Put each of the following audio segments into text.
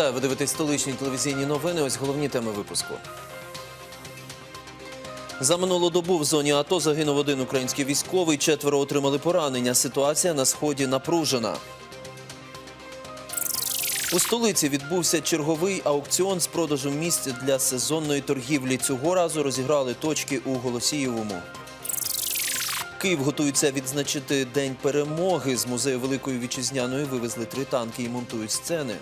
Вітаю, ви дивитесь столичні телевізійні новини. Ось головні теми випуску. За минулу добу в зоні АТО загинув один український військовий, четверо отримали поранення. Ситуація на сході напружена. У столиці відбувся черговий аукціон з продажу місць для сезонної торгівлі. Цього разу розіграли точки у Голосієвому. Київ готується відзначити День перемоги. З музею Великої Вітчизняної вивезли три танки і монтують сцени.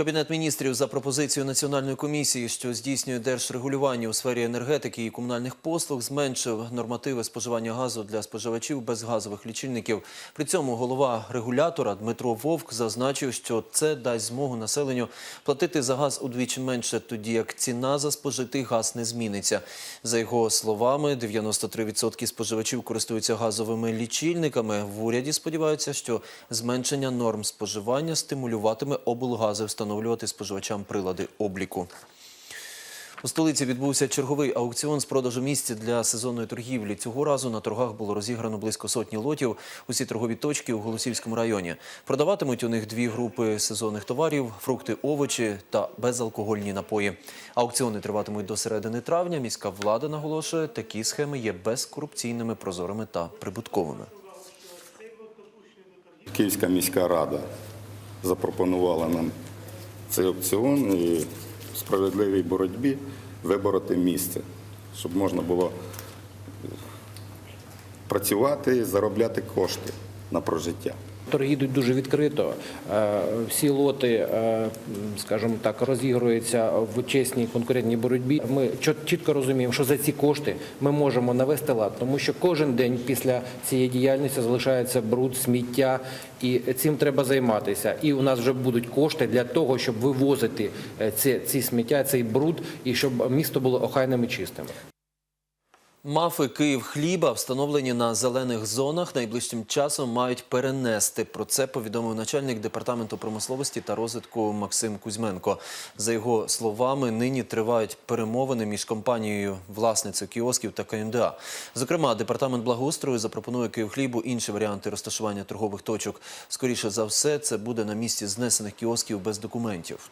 Кабінет міністрів за пропозицією національної комісії, що здійснює держрегулювання у сфері енергетики і комунальних послуг, зменшив нормативи споживання газу для споживачів без газових лічильників. При цьому голова регулятора Дмитро Вовк зазначив, що це дасть змогу населенню платити за газ удвічі менше, тоді як ціна за спожитий газ не зміниться. За його словами, 93% споживачів користуються газовими лічильниками. В уряді сподіваються, що зменшення норм споживання стимулюватиме облгази встановлювати споживачам прилади обліку. У столиці відбувся черговий аукціон з продажу місць для сезонної торгівлі. Цього разу на торгах було розіграно близько сотні лотів. Усі торгові точки у Голосівському районі. Продаватимуть у них дві групи сезонних товарів: фрукти, овочі та безалкогольні напої. Аукціони триватимуть до середини травня. Міська влада наголошує, такі схеми є безкорупційними, прозорими та прибутковими. Київська міська рада запропонувала нам цей опціон і в справедливій боротьбі вибороти місце, щоб можна було працювати і заробляти кошти на прожиття. Торги йдуть дуже відкрито. Е, Всі лоти, е, скажімо так, розігруються в чесній конкурентній боротьбі. Ми чітко розуміємо, що за ці кошти ми можемо навести лад, тому що кожен день після цієї діяльності залишається бруд, сміття, і цим треба займатися. І у нас вже будуть кошти для того, щоб вивозити е, ці, ці сміття, цей бруд, і щоб місто було охайним і чистим. Мафи Київ хліба, встановлені на зелених зонах, найближчим часом мають перенести. Про це повідомив начальник департаменту промисловості та розвитку Максим Кузьменко. За його словами, нині тривають перемовини між компанією власницею кіосків та КМДА. Зокрема, департамент благоустрою запропонує Київхлібу інші варіанти розташування торгових точок. Скоріше за все, це буде на місці знесених кіосків без документів.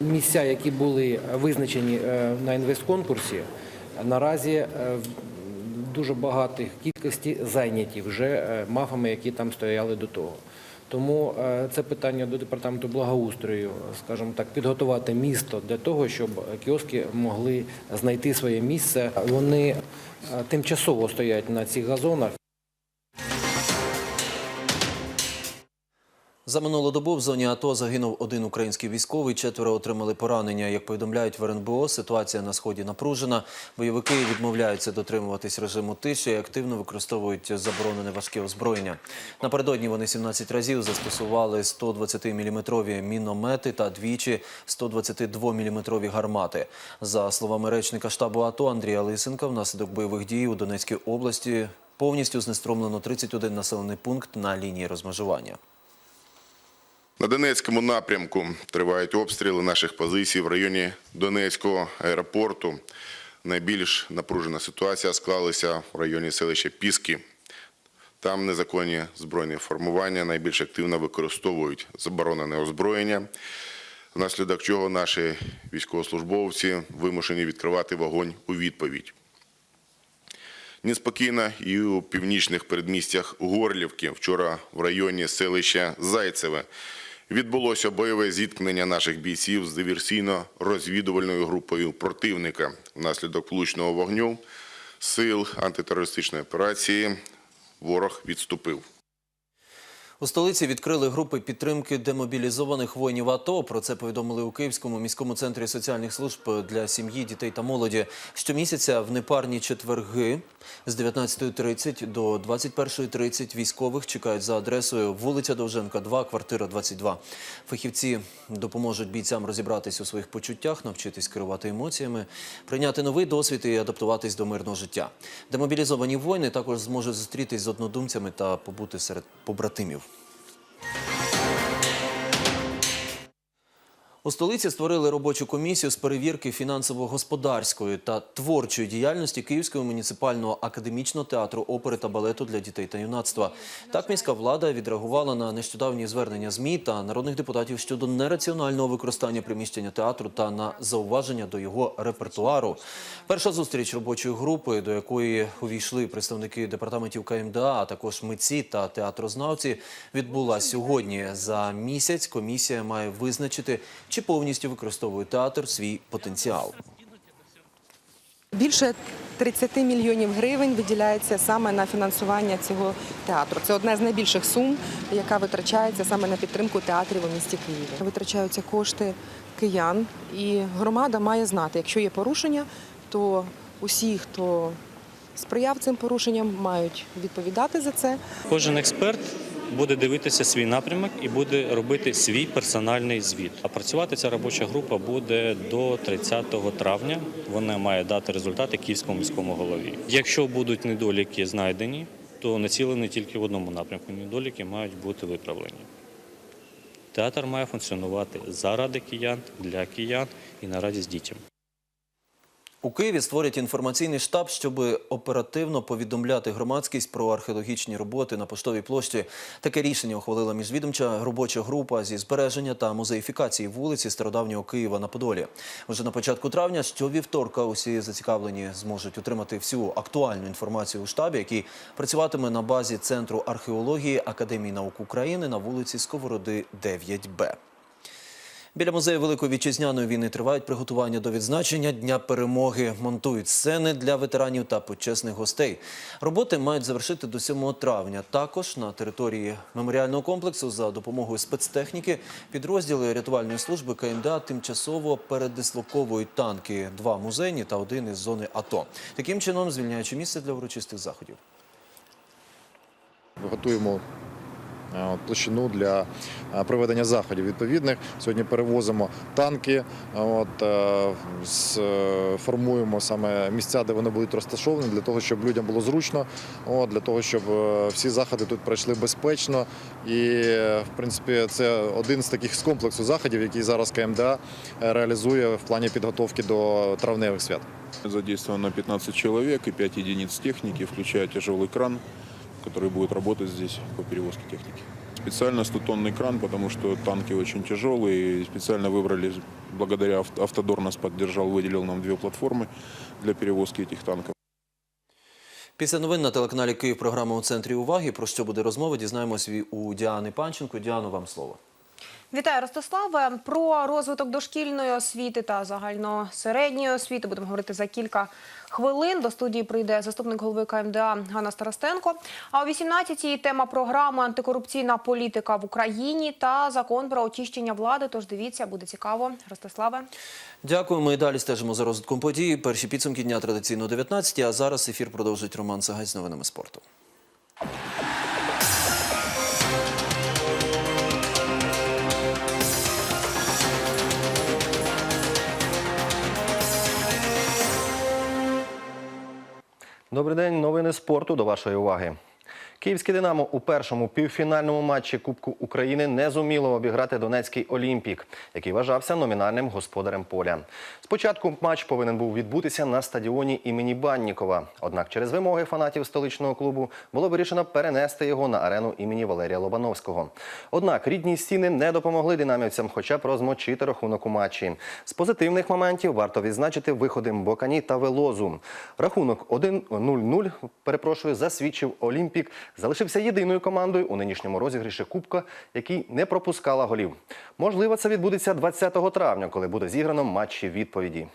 Місця, які були визначені е, на інвестконкурсі, наразі е, дуже багатих кількості зайняті вже е, мафами, які там стояли до того. Тому е, це питання до департаменту благоустрою, скажімо так, підготувати місто для того, щоб кіоски могли знайти своє місце. Вони тимчасово стоять на цих газонах. За минулу добу в зоні АТО загинув один український військовий, четверо отримали поранення. Як повідомляють в РНБО, ситуація на сході напружена. Бойовики відмовляються дотримуватись режиму тиші і активно використовують заборонене важке озброєння. Напередодні вони 17 разів застосували 120-мм міномети та двічі 122-мм гармати. За словами речника штабу АТО Андрія Лисенка, внаслідок бойових дій у Донецькій області повністю знестромлено 31 населений пункт на лінії розмежування. На Донецькому напрямку тривають обстріли наших позицій в районі Донецького аеропорту. Найбільш напружена ситуація склалася в районі селища Піски. Там незаконні збройні формування найбільш активно використовують заборонене озброєння, внаслідок чого наші військовослужбовці вимушені відкривати вогонь у відповідь. Неспокійно і у північних передмістях Горлівки. Вчора в районі селища Зайцеве відбулося бойове зіткнення наших бійців з диверсійно-розвідувальною групою противника. Внаслідок влучного вогню сил антитерористичної операції ворог відступив. У столиці відкрили групи підтримки демобілізованих воїнів АТО. Про це повідомили у Київському міському центрі соціальних служб для сім'ї, дітей та молоді. Щомісяця в непарні четверги з 19.30 до 21.30 військових чекають за адресою вулиця Довженка, 2, квартира 22. Фахівці допоможуть бійцям розібратись у своїх почуттях, навчитись керувати емоціями, прийняти новий досвід і адаптуватись до мирного життя. Демобілізовані воїни також зможуть зустрітись з однодумцями та побути серед побратимів. У столиці створили робочу комісію з перевірки фінансово-господарської та творчої діяльності Київського муніципального академічного театру опери та балету для дітей та юнацтва. Так міська влада відреагувала на нещодавні звернення ЗМІ та народних депутатів щодо нераціонального використання приміщення театру та на зауваження до його репертуару. Перша зустріч робочої групи, до якої увійшли представники департаментів КМДА, а також митці та театрознавці, відбулася сьогодні. За місяць комісія має визначити, чи повністю використовує театр свій потенціал. Більше 30 мільйонів гривень виділяється саме на фінансування цього театру. Це одна з найбільших сум, яка витрачається саме на підтримку театрів у місті Києві. Витрачаються кошти киян, і громада має знати, якщо є порушення, то усі, хто сприяв цим порушенням, мають відповідати за це. Кожен експерт буде дивитися свій напрямок і буде робити свій персональний звіт. А працювати ця робоча група буде до 30 травня. Вона має дати результати Київському міському голові. Якщо будуть недоліки знайдені, то націлені тільки в одному напрямку. Недоліки мають бути виправлені. Театр має функціонувати заради киян, для киян і на радість дітям. У Києві створять інформаційний штаб, щоб оперативно повідомляти громадськість про археологічні роботи на поштовій площі. Таке рішення ухвалила міжвідомча робоча група зі збереження та музеїфікації вулиці стародавнього Києва на Подолі. Вже на початку травня, щовівторка, усі зацікавлені зможуть отримати всю актуальну інформацію у штабі, який працюватиме на базі Центру археології Академії наук України на вулиці Сковороди 9Б. Біля музею Великої вітчизняної війни тривають приготування до відзначення Дня перемоги. Монтують сцени для ветеранів та почесних гостей. Роботи мають завершити до 7 травня. Також на території меморіального комплексу за допомогою спецтехніки підрозділи рятувальної служби КМДА тимчасово передислоковують танки, два музейні та один із зони АТО. Таким чином звільняючи місце для урочистих заходів. Готуємо от, площину для е, проведення заходів відповідних. Сьогодні перевозимо танки, от, е, е, формуємо саме місця, де вони будуть розташовані, для того, щоб людям було зручно, от, для того, щоб е, всі заходи тут пройшли безпечно. І, е, в принципі, це один з таких з комплексу заходів, який зараз КМДА е, реалізує в плані підготовки до травневих свят. Задействовано 15 человек и 5 единиц техники, включая тяжелый кран, который будет работать здесь по перевозке техники. Специально 100-тонный кран, потому что танки очень тяжелые. И специально выбрали, благодаря авт- Автодор нас поддержал, выделил нам две платформы для перевозки этих танков. Після новин на телеканалі Київ програма у центрі уваги. Про що буде розмова? Дізнаємось ві- у Діани Панченко. Діано, вам слово. Вітаю, Ростиславе. Про розвиток дошкільної освіти та загальносередньої освіти будемо говорити за кілька хвилин. До студії прийде заступник голови КМДА Ганна Старостенко. А о 18-й тема програми антикорупційна політика в Україні та закон про очищення влади. Тож дивіться, буде цікаво. Ростиславе. Дякуємо. І далі стежимо за розвитком подій. Перші підсумки дня традиційно 19, а зараз ефір продовжить Роман Сагай з новинами спорту. Добрий день, новини спорту до вашої уваги. Київське Динамо у першому півфінальному матчі Кубку України не зуміло обіграти Донецький Олімпік, який вважався номінальним господарем поля. Спочатку матч повинен був відбутися на стадіоні імені Баннікова. Однак через вимоги фанатів столичного клубу було вирішено перенести його на арену імені Валерія Лобановського. Однак рідні стіни не допомогли динамівцям хоча б розмочити рахунок у матчі. З позитивних моментів варто відзначити виходи Мбокані та Велозу. Рахунок 1-0-0, перепрошую, засвідчив Олімпік Залишився єдиною командою у нинішньому розіграші Кубка, який не пропускала голів. Можливо, це відбудеться 20 травня, коли буде зіграно матчі відповіді.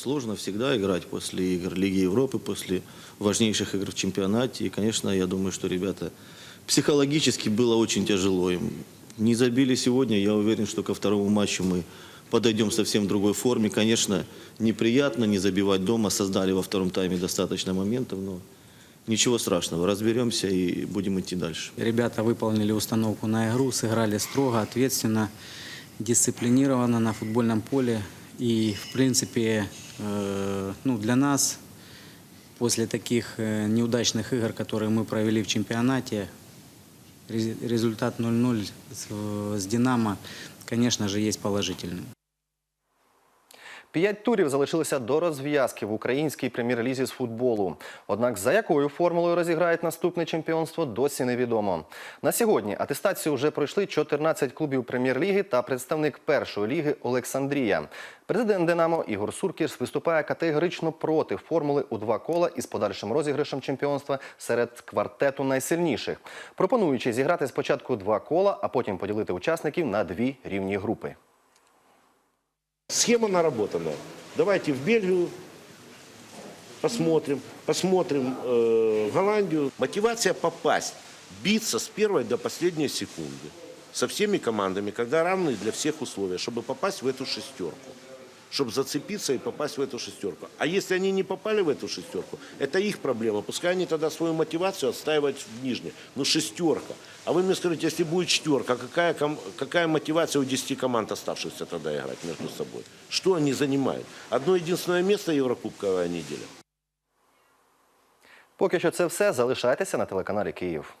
Сложно всегда играть после игр Лиги Европы, после важнейших игр в чемпионате. И, конечно, я думаю, что ребята психологически было очень тяжело им. Не забили сегодня, я уверен, что ко второму матчу мы подойдем совсем в другой форме. Конечно, неприятно не забивать дома, создали во втором тайме достаточно моментов, но ничего страшного, разберемся и будем идти дальше. Ребята выполнили установку на игру, сыграли строго, ответственно, дисциплинированно на футбольном поле. И, в принципе, э, ну, для нас после таких э, неудачных игр, которые мы провели в чемпионате, рез- результат 0-0 с, с «Динамо», конечно же, есть положительным. П'ять турів залишилися до розв'язки в українській прем'єр-лізі з футболу. Однак за якою формулою розіграють наступне чемпіонство, досі невідомо. На сьогодні атестацію вже пройшли 14 клубів прем'єр-ліги та представник першої ліги Олександрія. Президент Динамо Ігор Суркіс виступає категорично проти формули у два кола із подальшим розіграшем чемпіонства серед квартету найсильніших, пропонуючи зіграти спочатку два кола, а потім поділити учасників на дві рівні групи. Схема наработана. Давайте в Бельгию посмотрим, посмотрим э, в Голландию. Мотивация попасть, биться с первой до последней секунды со всеми командами, когда равны для всех условия, чтобы попасть в эту шестерку. Чтобы зацепиться и попасть в эту шестерку. А если они не попали в эту шестерку, это их проблема. Пускай они тогда свою мотивацию отстаивают в нижней. Ну шестерка. А вы мне скажите, если будет четверка, какая, ком- какая мотивация у 10 команд оставшихся тогда играть между собой? Что они занимают? Одно единственное место Еврокубковая неделя. Поки що це все. Залишайтеся на телеканалі Київ.